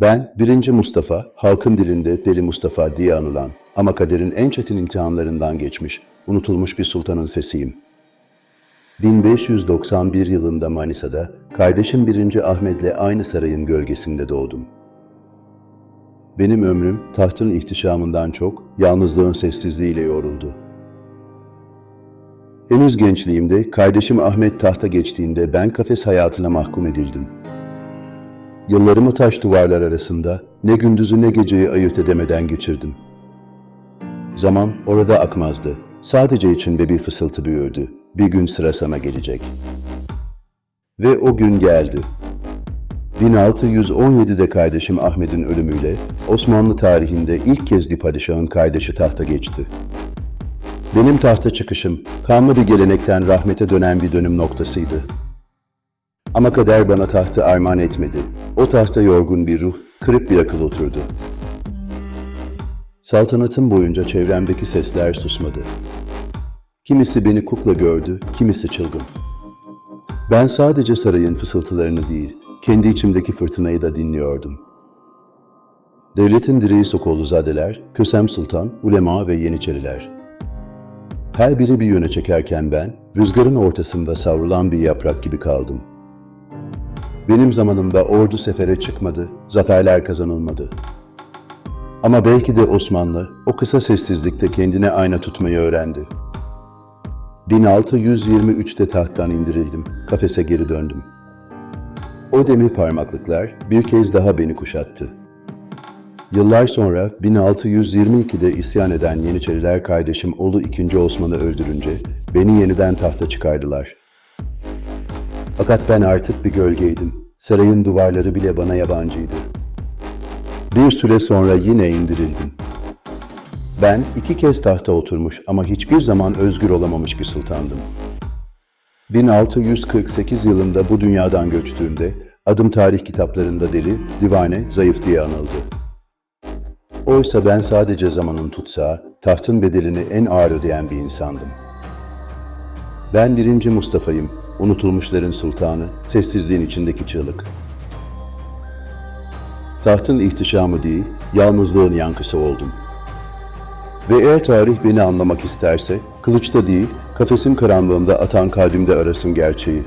Ben 1. Mustafa, halkın dilinde Deli Mustafa diye anılan ama kaderin en çetin imtihanlarından geçmiş, unutulmuş bir sultanın sesiyim. 1591 yılında Manisa'da kardeşim 1. Ahmet'le aynı sarayın gölgesinde doğdum. Benim ömrüm tahtın ihtişamından çok yalnızlığın sessizliğiyle yoruldu. Henüz gençliğimde kardeşim Ahmet tahta geçtiğinde ben kafes hayatına mahkum edildim. Yıllarımı taş duvarlar arasında ne gündüzü ne geceyi ayırt edemeden geçirdim. Zaman orada akmazdı. Sadece içimde bir fısıltı büyürdü. Bir gün sıra sana gelecek. Ve o gün geldi. 1617'de kardeşim Ahmet'in ölümüyle Osmanlı tarihinde ilk kez bir padişahın kardeşi tahta geçti. Benim tahta çıkışım kanlı bir gelenekten rahmete dönen bir dönüm noktasıydı. Ama kader bana tahtı armağan etmedi. O tahta yorgun bir ruh, kırık bir akıl oturdu. Saltanatım boyunca çevremdeki sesler susmadı. Kimisi beni kukla gördü, kimisi çılgın. Ben sadece sarayın fısıltılarını değil, kendi içimdeki fırtınayı da dinliyordum. Devletin direği Sokolluzadeler, Kösem Sultan, ulema ve Yeniçeriler. Her biri bir yöne çekerken ben, rüzgarın ortasında savrulan bir yaprak gibi kaldım. Benim zamanımda ordu sefere çıkmadı, zaferler kazanılmadı. Ama belki de Osmanlı o kısa sessizlikte kendine ayna tutmayı öğrendi. 1623'te tahttan indirildim, kafese geri döndüm. O demir parmaklıklar bir kez daha beni kuşattı. Yıllar sonra 1622'de isyan eden Yeniçeriler kardeşim Olu II. Osman'ı öldürünce beni yeniden tahta çıkardılar. Fakat ben artık bir gölgeydim. Sarayın duvarları bile bana yabancıydı. Bir süre sonra yine indirildim. Ben iki kez tahta oturmuş ama hiçbir zaman özgür olamamış bir sultandım. 1648 yılında bu dünyadan göçtüğümde adım tarih kitaplarında deli, divane, zayıf diye anıldı. Oysa ben sadece zamanın tutsağı, tahtın bedelini en ağır ödeyen bir insandım. Ben birinci Mustafa'yım, unutulmuşların sultanı, sessizliğin içindeki çığlık. Tahtın ihtişamı değil, yalnızlığın yankısı oldum. Ve eğer tarih beni anlamak isterse, kılıçta değil, kafesin karanlığında atan kalbimde arasın gerçeği.